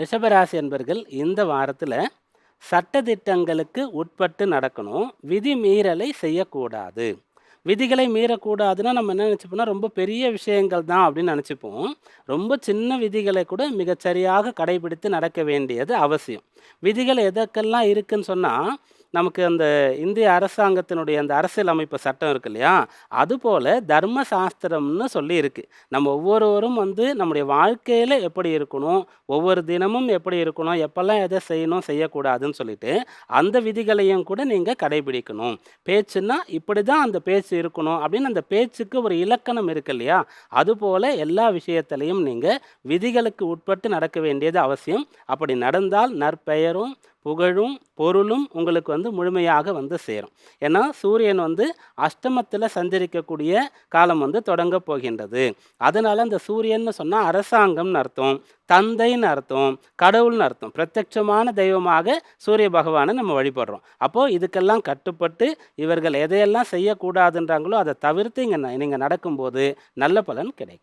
ரிஷபராசி என்பர்கள் இந்த வாரத்தில் சட்டத்திட்டங்களுக்கு உட்பட்டு நடக்கணும். விதி மீறலை செய்யக்கூடாது. விதிகளை மீறக்கூடாதுன்னா நம்ம என்ன நினச்சிப்போம்னா ரொம்ப பெரிய விஷயங்கள் தான் அப்படின்னு நினச்சிப்போம். ரொம்ப சின்ன விதிகளை கூட மிகச்சரியாக கடைபிடித்து நடக்க வேண்டியது அவசியம். விதிகள் எதற்கெல்லாம் இருக்குன்னு சொன்னால் நமக்கு அந்த இந்திய அரசாங்கத்தினுடைய அந்த அரசியல் அமைப்பு சட்டம் இருக்கு இல்லையா? அதுபோல் தர்ம சாஸ்திரம்னு சொல்லி இருக்கு நம்ம ஒவ்வொருவரும் வந்து நம்முடைய வாழ்க்கையில் எப்படி இருக்கணும் ஒவ்வொரு தினமும் எப்படி இருக்கணும் எப்போல்லாம் எதை செய்யணும் செய்யக்கூடாதுன்னு சொல்லிட்டு அந்த விதிகளையும் கூட நீங்கள் கடைபிடிக்கணும். பேச்சுன்னா இப்படி தான் அந்த பேச்சு இருக்கணும் அப்படின்னு அந்த பேச்சுக்கு ஒரு இலக்கணம் இருக்கு இல்லையா? அதுபோல் எல்லா விஷயத்திலையும் நீங்கள் விதிகளுக்கு உட்பட்டு நடக்க வேண்டியது அவசியம். அப்படி நடந்தால் நற்பெயரும் புகழும் பொருளும் உங்களுக்கு வந்து முழுமையாக வந்து சேரும். ஏன்னா சூரியன் வந்து அஷ்டமத்தில் சஞ்சரிக்கக்கூடிய காலம் வந்து தொடங்க போகின்றது. அதனால் அந்த சூரியன்னு சொன்னால் அரசாங்கம்னு அர்த்தம் தந்தைன்னு அர்த்தம் கடவுள்னு அர்த்தம். பிரத்யட்சமான தெய்வமாக சூரிய பகவானை நம்ம வழிபடுறோம். அப்போது இதுக்கெல்லாம் கட்டுப்பட்டு இவர்கள் எதையெல்லாம் செய்யக்கூடாதுன்றாங்களோ அதை தவிர்த்து இங்கே நீங்கள் நடக்கும்போது நல்ல பலன் கிடைக்கும்.